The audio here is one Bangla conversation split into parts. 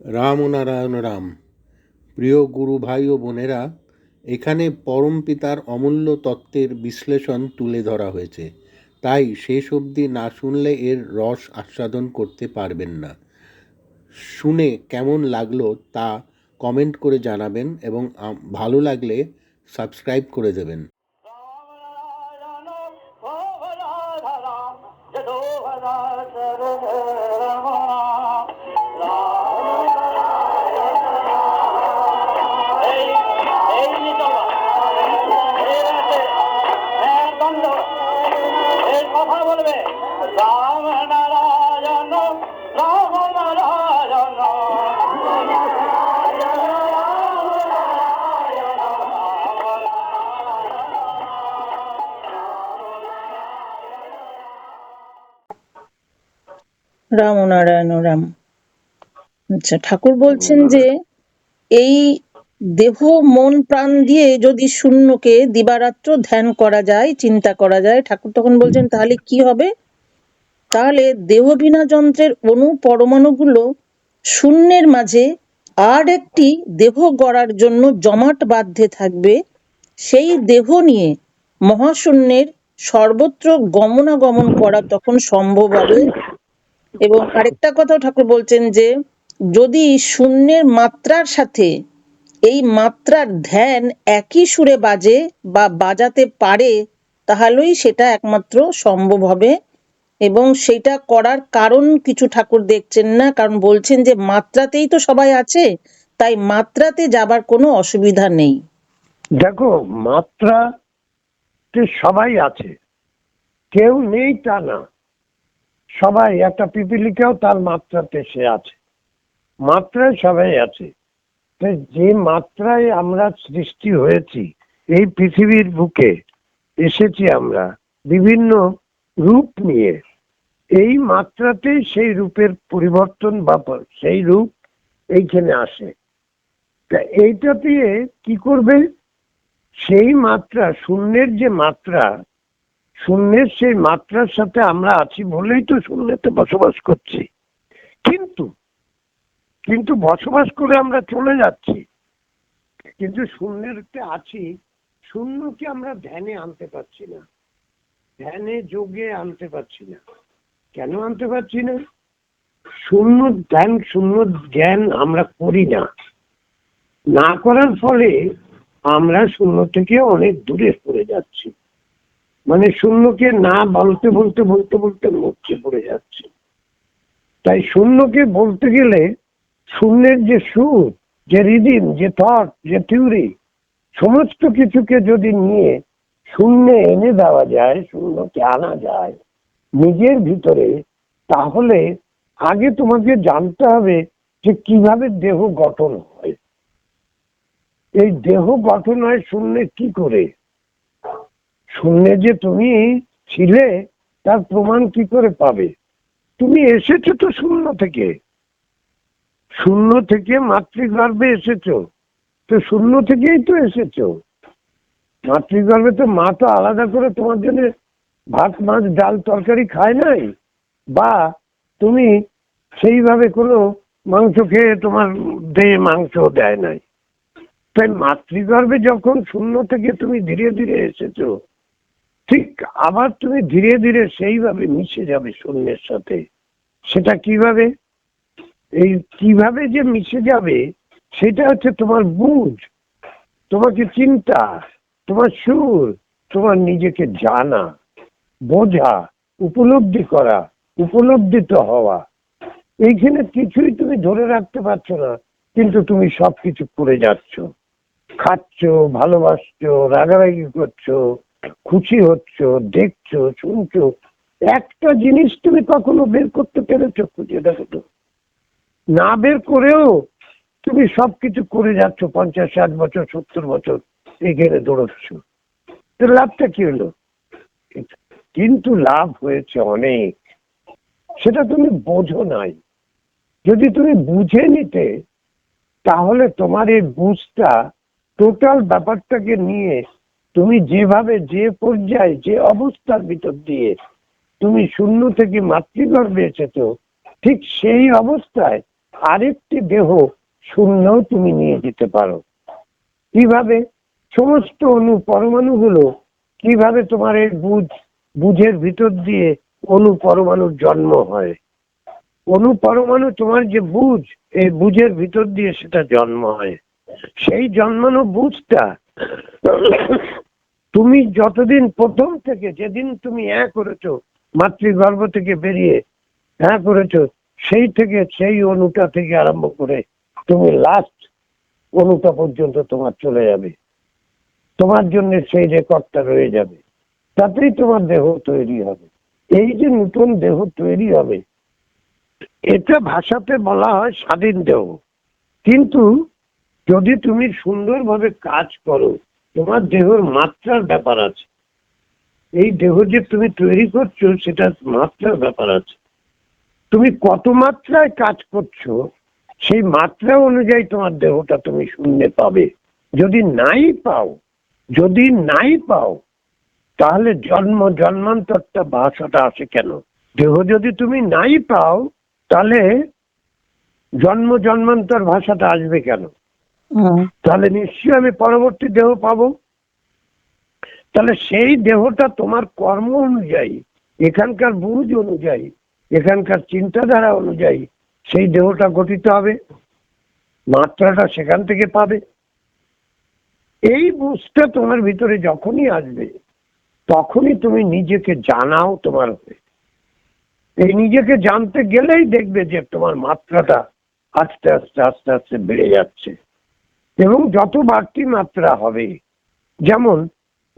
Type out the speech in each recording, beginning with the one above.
রাম ও নারায়ণ রাম। প্রিয় গুরু ভাই ও বোনেরা, এখানে পরম পিতার অমূল্য তত্ত্বের বিশ্লেষণ তুলে ধরা হয়েছে। তাই শেষ অবধি না শুনলে এর রস আস্বাদন করতে পারবেন না। শুনে কেমন লাগল তা কমেন্ট করে জানাবেন এবং ভালো লাগলে সাবস্ক্রাইব করে দেবেন। রাম নারায়ণ রাম। আচ্ছা ঠাকুর বলছেন যে এই দেহ মন প্রাণ দিয়ে যদি শূন্যকে দিবারাত্র ধ্যান করা যায় চিন্তা করা যায় ঠাকুর তখন বলছেন তাহলে কি হবে? তাহলে দেহবিনা যন্ত্রের অণু পরমাণুগুলো শূন্যের মাঝে আর একটি দেহ গড়ার জন্য জমাট বাঁধতে থাকবে। সেই দেহ নিয়ে মহাশূন্যের সর্বত্র গমনাগমন করা তখন সম্ভব হবে। এবং আরেকটা কথাও ঠাকুর বলছেন যে, যদি শূন্যের মাত্রার সাথে এই মাত্রার ধ্যান একই সুরে বাজে বা বাজাতে পারে, তাহলেই সেটা একমাত্র সম্ভব হবে। এবং সেটা করার কারণ কিছু ঠাকুর দেখছেন না, কারণ বলছেন যে মাত্রাতেই তো সবাই আছে, তাই মাত্রাতে যাবার কোনো অসুবিধা নেই। দেখো মাত্রা সবাই আছে। কেউ নেই তা না। সবাই, একটা পিপিলিকাও তার মাত্রাতে সে আছে। মাত্রায় সবাই আছে। যে মাত্রায় আমরা সৃষ্টি হয়েছি, এই পৃথিবীর বুকে এসেছি আমরা বিভিন্ন রূপ নিয়ে। এই মাত্রাতেই সেই রূপের পরিবর্তন বা সেই রূপ এইখানে আসে। তা এইটা দিয়ে কি করবে? সেই মাত্রা, শূন্যের যে মাত্রা শূন্যের সেই মাত্রার সাথে আমরা আছি বলেই তো শূন্যতে বসবাস করছি। কিন্তু কিন্তু বসবাস করে আমরা চলে যাচ্ছি। কিন্তু শূন্যেরতে আছি, শূন্যকে আমরা ধ্যানে আনতে পারছি না। ধ্যানে, যোগে আনতে পারছি না। কেন আনতে পারছি না? শূন্য ধ্যান, শূন্য জ্ঞান আমরা করি না। না করার ফলে আমরা শূন্য থেকে অনেক দূরে পড়ে যাচ্ছি। মানে শূন্যকে না বলতে বলতে বলতে বলতে মুখে পড়ে যাচ্ছে। তাই শূন্যকে বলতে গেলে শূন্যের যে সুর, যে রিদিম, যে থট যে থিওরি সমস্ত কিছুকে যদি নিয়ে শূন্যে এনে দেওয়া যায়, শূন্যকে আনা যায় নিজের ভিতরে, তাহলে আগে তোমাকে জানতে হবে যে কীভাবে দেহ গঠন হয়। এই দেহ গঠন হয় শূন্যে কি করে? শূন্যে যে তুমি ছিলে, তার প্রমাণ কি করে পাবে? তুমি এসেছ তো শূন্য থেকে। শূন্য থেকে মাতৃগর্ভে এসেছ। তো শূন্য থেকেই তো এসেছ। মাতৃগর্ভে তো মা তো আলাদা করে তোমার জন্য ভাত, মাছ, ডাল, তরকারি খায় নাই? বা তুমি সেইভাবে কোনো মাংস খেয়ে তোমার দেহে মাংস দেয় নাই? তাই মাতৃগর্ভে যখন শূন্য থেকে তুমি ধীরে ধীরে এসেছ ঠিক আবার তুমি ধীরে ধীরে সেইভাবে মিশে যাবে শূন্যের সাথে। সেটা কীভাবে? এই কীভাবে যে মিশে যাবে, সেটা হচ্ছে তোমার বুঝ তোমাকে চিন্তা, তোমার সুর, তোমার নিজেকে জানা, বোঝা, উপলব্ধি করা, উপলব্ধিত হওয়া। এইখানে কিছুই তুমি ধরে রাখতে পারছ না, কিন্তু তুমি সবকিছু করে যাচ্ছ। খাচ্ছ, ভালোবাসছো, রাগারাগি করছ খুশি হচ্ছ, দেখছ, শুনছো, একটা জিনিস তুমি কখনো বের করতে পেরেছ খুঁজে দেখো তো। না বের করেও তুমি সবকিছু করে যাচ্ছ, পঞ্চাশ, ষাট বছর, সত্তর বছর এগিয়ে দৌড়চ্ছ। তো লাভটা কি হলো? কিন্তু লাভ হয়েছে অনেক। সেটা তুমি বোঝো নাই। যদি তুমি বুঝে নিতে, তাহলে তোমার এই বুঝটা টোটাল ব্যাপারটাকে নিয়ে তুমি যেভাবে যে পর্যায়ে, যে অবস্থার ভিতর দিয়ে তুমি শূন্য থেকে মাতৃগর্ভে এসেছ ঠিক সেই অবস্থায় আরেকটি দেহ শূন্য তুমি নিয়ে যেতে পারো। কীভাবে? সমস্ত অণু পরমাণুগুলো কীভাবে তোমার এই বুঝ বুঝের ভিতর দিয়ে অণু পরমাণুর জন্ম হয়? অণু পরমাণু তোমার যে বুঝ এই বুঝের ভিতর দিয়ে সেটা জন্ম হয়। সেই জন্মানো বুঝটা তুমি যতদিন প্রথম থেকে যেদিন তুমি এক করেছ, মাতৃগর্ভ থেকে বেরিয়ে হ্যাঁ করেছ, সেই থেকে সেই অনুটা থেকে আরম্ভ করে তুমি লাস্ট অনুটা পর্যন্ত তোমার চলে যাবে। তোমার জন্য সেই রেকর্ডটা রয়ে যাবে। তাতেই তোমার দেহ তৈরি হবে। এই যে নতুন দেহ তৈরি হবে, এটা ভাষাতে বলা হয় স্বাধীন দেহ। কিন্তু যদি তুমি সুন্দরভাবে কাজ করো তোমার দেহের মাত্রার ব্যাপার আছে। এই দেহ যে তুমি তৈরি করছ সেটা মাত্রার ব্যাপার আছে। তুমি কত মাত্রায় কাজ করছ, সেই মাত্রা অনুযায়ী তোমার দেহটা তুমি শূন্যে পাবে। যদি নাই পাও, যদি নাই পাও, তাহলে জন্ম, জন্মান্তরটা ভাষাটা আসে কেন? দেহ যদি তুমি নাই পাও, তাহলে জন্ম, জন্মান্তর ভাষাটা আসবে কেন? তাহলে নিশ্চয়ই আমি পরবর্তী দেহ পাবো। তাহলে সেই দেহটা তোমার কর্ম অনুযায়ী, এখানকার বুঝ অনুযায়ী, এখানকার চিন্তাধারা অনুযায়ী সেই দেহটা গঠিত হবে। মাত্রাটা সেখান থেকে পাবে। এই বুঝটা তোমার ভিতরে যখনই আসবে, তখনই তুমি নিজেকে জানাও তোমার হয়ে। এই নিজেকে জানতে গেলেই দেখবে যে তোমার মাত্রাটা আস্তে আস্তে আস্তে আস্তে বেড়ে যাচ্ছে। এবং যত বাড়তি মাত্রা হবে, যেমন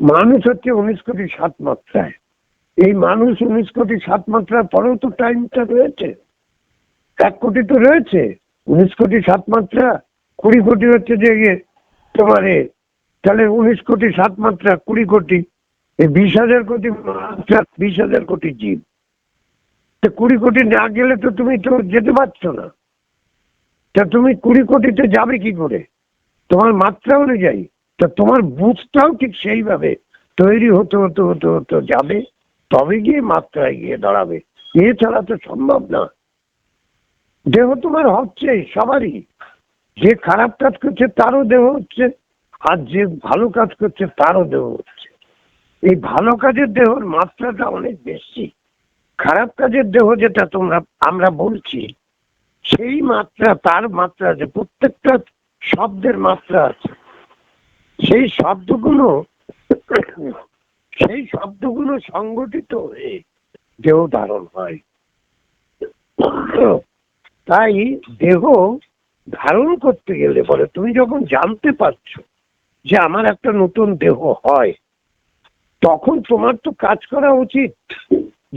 মানুষ হচ্ছে উনিশ কোটি সাত মাত্রায়। এই মানুষ উনিশ কোটি সাত মাত্রার পরেও তো টাইমটা রয়েছে। এক কোটি তো রয়েছে। উনিশ কোটি সাত মাত্রা, কুড়ি কোটি হচ্ছে যে ইয়ে তোমার তাহলে উনিশ কোটি সাত মাত্রা, কুড়ি কোটি এই বিশ হাজার কোটি মাত্রা, বিশ হাজার কোটি জীব। তো কুড়ি কোটি না গেলে তো তুমি তো যেতে পারছ না। তা তুমি কুড়ি কোটিতে যাবে কি করে? তোমার মাত্রা অনুযায়ী, তা তোমার বুথটাও ঠিক সেইভাবে তৈরি হতে হতে হতে হতে যাবে, তবে গিয়ে মাত্রায় গিয়ে দাঁড়াবে। এছাড়া তো সম্ভব না। দেহ তোমার হচ্ছে, সবারই। যে খারাপ কাজ করছে, তারও দেহ হচ্ছে। আর যে ভালো কাজ করছে, তারও দেহ হচ্ছে। এই ভালো কাজের দেহর মাত্রাটা অনেক বেশি। খারাপ কাজের দেহ যেটা তোমরা, আমরা বলছি, সেই মাত্রা, তার মাত্রা যে প্রত্যেকটা শব্দের মাত্রা আছে। সেই শব্দগুলো সেই শব্দগুলো সংগঠিত হয়ে দেহ ধারণ হয়। তাই দেহ ধারণ করতে গেলে বলে, তুমি যখন জানতে পারছ যে আমার একটা নতুন দেহ হয়, তখন তোমার তো কাজ করা উচিত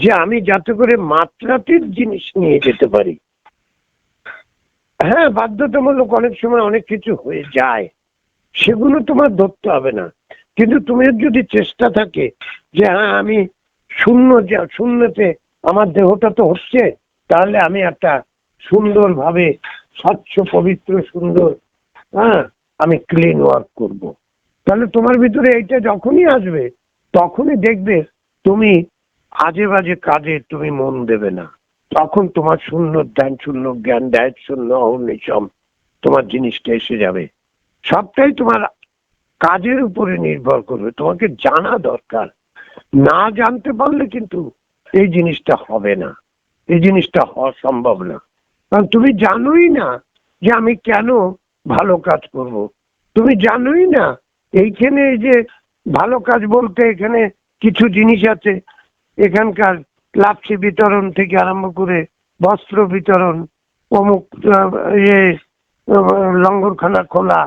যে আমি যাতে করে মাত্রাতির জিনিস নিয়ে যেতে পারি। হ্যাঁ বাধ্যতামূলক অনেক সময় অনেক কিছু হয়ে যায়। সেগুলো তোমার ধরতে হবে না। কিন্তু তুমি যদি চেষ্টা থাকে যে হ্যাঁ আমি শূন্য শূন্যতে আমার দেহটা তো হচ্ছে, তাহলে আমি একটা সুন্দরভাবে, স্বচ্ছ, পবিত্র, সুন্দর হ্যাঁ আমি ক্লিন ওয়ার্ক করব। তাহলে তোমার ভিতরে এইটা যখনই আসবে, তখনই দেখবে তুমি আজে বাজে কাজে তুমি মন দেবে না। তখন তোমার শূন্য, ধ্যান শূন্য, জ্ঞান দেয় শূন্য অনিসম তোমার জিনিসটা এসে যাবে। সবটাই তোমার কাজের উপরে নির্ভর করবে। তোমাকে জানা দরকার। না জানতে পারলে কিন্তু এই জিনিসটা হবে না। এই জিনিসটা হওয়া সম্ভব না। কারণ তুমি জানোই না যে আমি কেন ভালো কাজ করব। তুমি জানোই না এইখানে এই যে ভালো কাজ বলতে এখানে কিছু জিনিস আছে। এখানকার লাপসি বিতরণ থেকে আরম্ভ করে বস্ত্র বিতরণ, অমুক ইয়ে লঙ্গরখানা খোলা।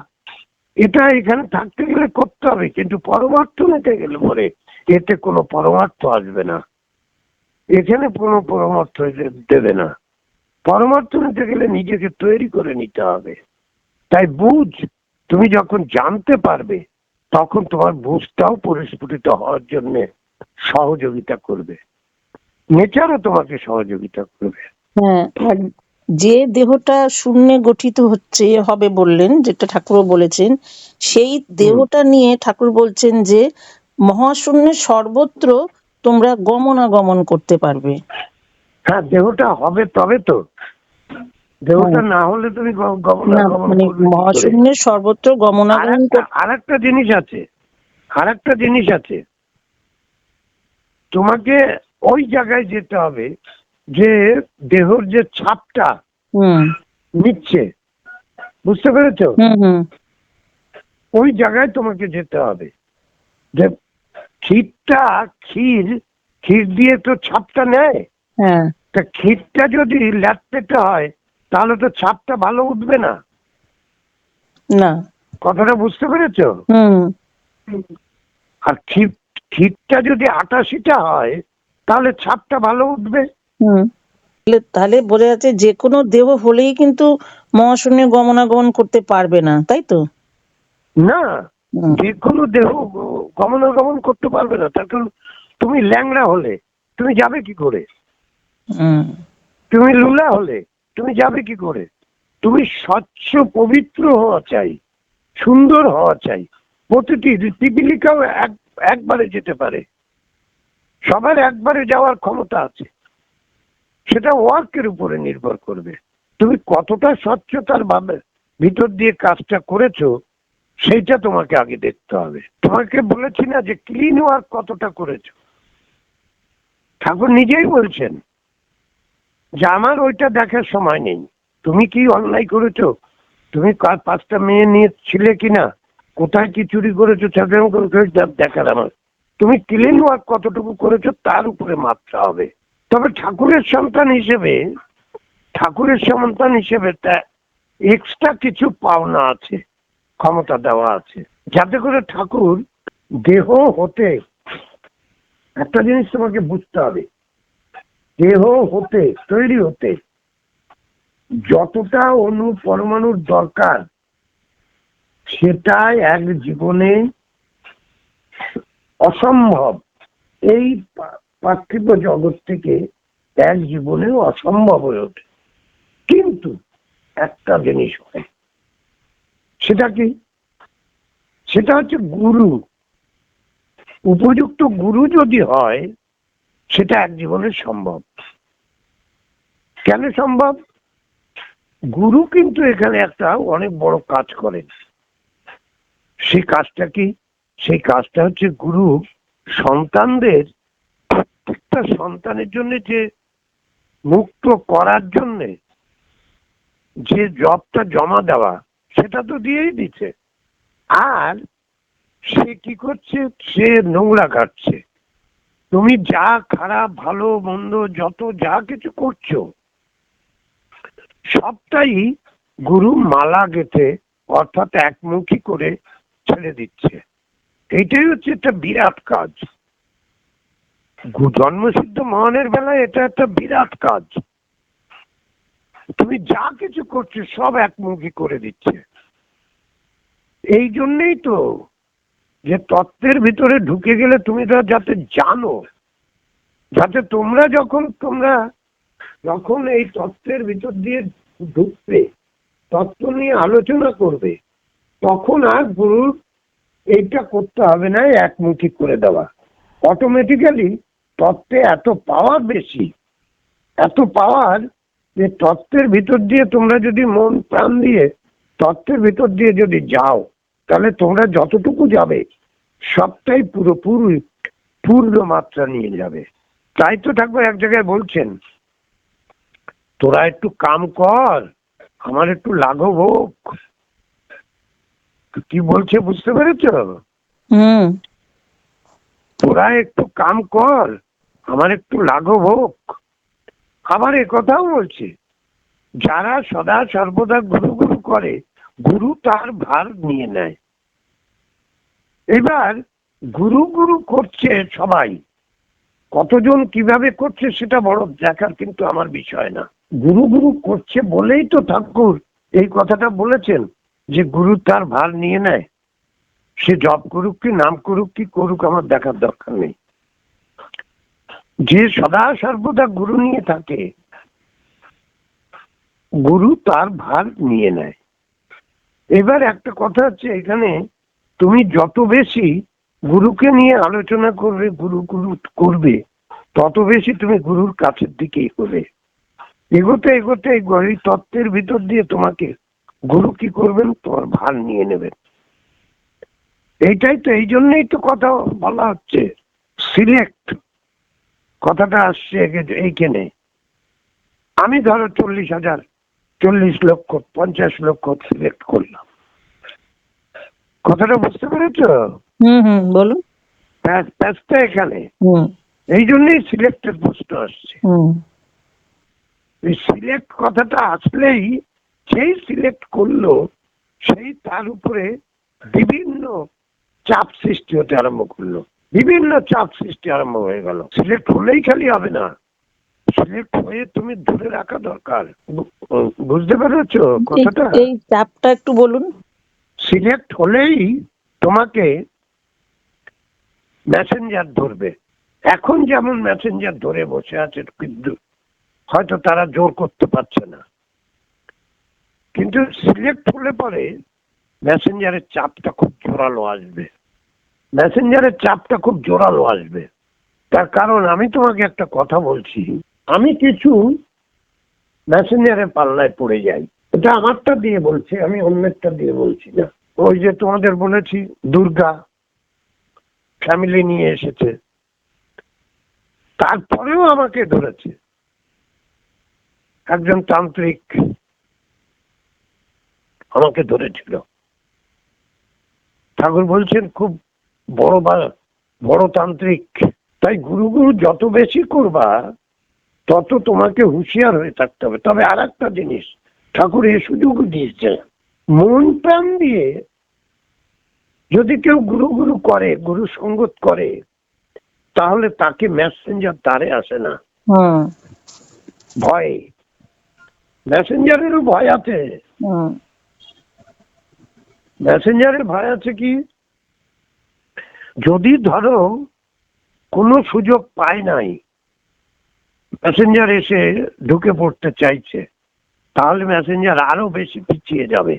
এটা এখানে থাকতে গেলে করতে হবে, কিন্তু পরমার্থ নিতে গেলে পরে এতে কোনো পরমার্থ আসবে না। এখানে কোনো পরমার্থ দেবে না। পরমার্থ নিতে গেলে নিজেকে তৈরি করে নিতে হবে। তাই বুঝ, তুমি যখন জানতে পারবে, তখন তোমার বুঝটাও পরিস্ফুটিত হওয়ার জন্যে সহযোগিতা করবে। নেচারও তোমাকে সহযোগিতা করবে। হ্যাঁ যে দেহটা শূন্যে গঠিত হচ্ছে হবে বললেন যেটা ঠাকুরও বলেছেন সেই দেহটা নিয়ে ঠাকুর বলছেন যে মহাশূন্যে সর্বত্র তোমরা গমনাগমন করতে পারবে। হ্যাঁ দেহটা হবে তবে তো। দেহটা না হলে তুমি গ- গমনা না গমন মানে? মহাশূন্যের সর্বত্র গমনাগমন কর- আরেকটা জিনিস আছে। আরেকটা জিনিস আছে। তোমাকে ওই জায়গায় যেতে হবে যে দেহর যে ছাপটা নিচ্ছে। বুঝতে পেরেছ? ওই জায়গায় তোমাকে যেতে হবে। যে ক্ষীরটা ক্ষীর ক্ষীর দিয়ে তো ছাপটা নেয়। হ্যাঁ। তা ক্ষীরটা যদি ল্যাটপেটে হয় তাহলে তো ছাপটা ভালো উঠবে না। না। কথাটা বুঝতে পেরেছ? আর ক্ষীর ক্ষীরটা যদি আটাশিটা হয় তাহলে ছাপটা ভালো উঠবে। হুম। তাহলে বোঝা যাচ্ছে যে কোনো দেহ হলেই কিন্তু মহাশূন্যে গমনাগমন করতে পারবে না তাই তো? না যে কোনো দেহ গমনাগমন করতে পারবে না তার কারণ তুমি ল্যাংড়া হলে তুমি যাবে কি করে? তুমি লুলা হলে তুমি যাবে কি করে? তুমি স্বচ্ছ পবিত্র হওয়া চাই সুন্দর হওয়া চাই। প্রতিটি পিপিলিকাও এক একবারে যেতে পারে। সবার একবারে যাওয়ার ক্ষমতা আছে। সেটা ওয়ার্কের উপরে নির্ভর করবে। তুমি কতটা স্বচ্ছতার ভাবে ভিতর দিয়ে কাজটা করেছ, সেইটা তোমাকে আগে দেখতে হবে। তোমাকে বলেছি না যে ক্লিন ওয়ার্ক কতটা করেছ। ঠাকুর নিজেই বলছেন যে আমার ওইটা দেখার সময় নেই। তুমি কি অন্যায় করেছ? তুমি পাঁচটা মেয়ে নিয়ে ছিলে কিনা? কোথায় কি চুরি করেছ? দেখার আমার তুমি ক্লিন ওয়ার্ক কতটুকু করেছ তার উপরে মাত্রা হবে। তবে ঠাকুরের সন্তান হিসেবে, ঠাকুরের সন্তান হিসেবে তা এক্সট্রা কিছু পাওনা আছে, ক্ষমতা দেওয়া আছে। যাতে করে ঠাকুর দেহ হতে, একটা জিনিস তোমাকে বুঝতে হবে, দেহ হতে, তৈরি হতে, যতটা অণু পরমাণুর দরকার সেটা এক জীবনে অসম্ভব। এই পার্থিব জগৎ থেকে এক জীবনে অসম্ভব হয়ে ওঠে। কিন্তু একটা জিনিস হয়, সেটা কি? সেটা হচ্ছে গুরু। উপযুক্ত গুরু যদি হয়, সেটা এক জীবনে সম্ভব। কেন সম্ভব? গুরু কিন্তু এখানে একটা অনেক বড় কাজ করেন। সেই কাজটা কি? সেই কাজটা হচ্ছে গুরু সন্তানদের প্রত্যেকটা সন্তানের জন্য যে মুক্ত করার জন্য যে জবটা জমা দেওয়া, সেটা তো দিয়েই দিচ্ছে। আর সে কি করছে? সে নোংরা কাটছে। তুমি যা খারাপ, ভালো, মন্দ, যত যা কিছু করছ, সবটাই গুরু মালা গেঁথে অর্থাৎ একমুখী করে ছেড়ে দিচ্ছে। এইটাই হচ্ছে একটা বিরাট কাজ। জন্মসিদ্ধ মহানের বেলায় এটা একটা বিরাট কাজ। তুমি যা কিছু করছ সব একমুখী করে দিচ্ছে। এই জন্যই তো যে তত্ত্বের ভিতরে ঢুকে গেলে তুমি তো যাতে জানো, যাতে তোমরা যখন তোমরা যখন এই তত্ত্বের ভিতর দিয়ে ঢুকবে, তত্ত্ব নিয়ে আলোচনা করবে, তখন আর গুরুর এইটা করতে হবে না একমুখী করে দেওয়া। অটোমেটিক্যালি তত্ত্বে এত পাওয়ার বেশি, এত পাওয়ার যে তত্ত্বের ভিতর দিয়ে তোমরা যদি মন প্রাণ দিয়ে তত্ত্বের ভিতর দিয়ে যদি যাও, তাহলে তোমরা যতটুকু যাবে, সবটাই পুরোপুরি পূর্ণ মাত্রা নিয়ে যাবে। তাই তো ঠাকুর এক জায়গায় বলছেন, তোরা একটু কাম কর, আমার একটু লাঘব হোক। কি বলছে বুঝতে পেরেছ? হুম। তোরা একটু কাম কর আমার একটু লাঘব হোক। আবার কথাও বলছে যারা সদা সর্বদা গুরু গুরু করে গুরু তার ভার নিয়ে নেয়। এবার গুরু গুরু করছে সবাই। কতজন কীভাবে করছে সেটা বড় দেখার কিন্তু আমার বিষয় না। গুরু গুরু করছে বলেই তো ঠাকুর এই কথাটা বলেছেন। যে গুরু তার ভার নিয়ে নেয়, সে জব করুক কি, নাম করুক কি, করুক, আমার দেখার দরকার নেই। যে সদা সর্বদা গুরু নিয়ে থাকে, গুরু তার ভার নিয়ে নেয়। এবার একটা কথা হচ্ছে এখানে, তুমি যত বেশি গুরুকে নিয়ে আলোচনা করবে, গুরু গুরু করবে, তত বেশি তুমি গুরুর কাছের দিকে এগোবে এগোতে এগোতে এই গ- এই তত্ত্বের ভিতর দিয়ে তোমাকে গুরু কি করবেন? তোমার ভার নিয়ে নেবেন। এইটাই তো এই জন্যই তো কথা বলা হচ্ছে। সিলেক্ট কথাটা আসছে এইখানে। আমি ধরো চল্লিশ হাজার চল্লিশ লক্ষ পঞ্চাশ লক্ষ সিলেক্ট করলাম। কথাটা বুঝতে পেরেছ? বলুন। প্যাচটা এখানে। হুম। এই জন্যই সিলেক্টের প্রশ্ন আসছে। হুম। এই সিলেক্ট কথাটা আসলেই সেই সিলেক্ট করল সেই তার উপরে বিভিন্ন চাপ সৃষ্টি হতে আরম্ভ করল। বিভিন্ন চাপ সৃষ্টি আরম্ভ হয়ে গেল। সিলেক্ট হলেই খালি হবে না। সিলেক্ট হয়ে তুমি ধরে রাখা দরকার। বুঝতে পেরেছ কথাটা? এই চাপটা একটু বলুন। সিলেক্ট হলেই তোমাকে মেসেঞ্জার ধরবে। এখন যেমন মেসেঞ্জার ধরে বসে আছে কিন্তু হয়তো তারা জোর করতে পারছে না। কিন্তু সিলেক্ট হলে পরে মেসেঞ্জারের চাপটা খুব জোরালো আসবে। মেসেঞ্জারের চাপটা খুব জোরালো আসবে। তার কারণ আমি তোমাকে একটা কথা বলছি। আমি কিছু মেসেঞ্জারের পাল্লায় পড়ে যাই। এটা আমারটা দিয়ে বলছি, আমি অন্যেরটা দিয়ে বলছি না। ওই যে তোমাদের বলেছি, দুর্গা ফ্যামিলি নিয়ে এসেছে। তারপরেও আমাকে ধরেছে। একজন তান্ত্রিক আমাকে ধরেছিল। ঠাকুর বলছেন খুব বড় বা বড় তান্ত্রিক। তাই গুরু গুরু যত বেশি করবা তত তোমাকে হুঁশিয়ার হয়ে থাকতে হবে। তবে আর একটা জিনিস ঠাকুর এ সুযোগ দিয়েছে। মন প্রাণ দিয়ে যদি কেউ গুরু গুরু করে গুরু সঙ্গত করে তাহলে তাকে মেসেঞ্জার তারে আসে না। ভয়। মেসেঞ্জারেরও ভয় আছে। মেসেঞ্জারের ভয় আছে কি? যদি ধরো কোনো সুযোগ পায় নাই মেসেঞ্জার এসে ঢুকে পড়তে চাইছে তাহলে মেসেঞ্জার আরও বেশি পিছিয়ে যাবে।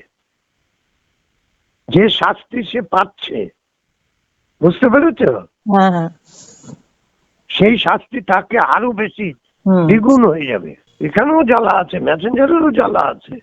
যে শাস্তি সে পাচ্ছে বুঝতে পেরেছ? হ্যাঁ হ্যাঁ। সেই শাস্তি তাকে আরও বেশি দ্বিগুণ হয়ে যাবে। এখানেও জ্বালা আছে মেসেঞ্জারেরও জ্বালা আছে।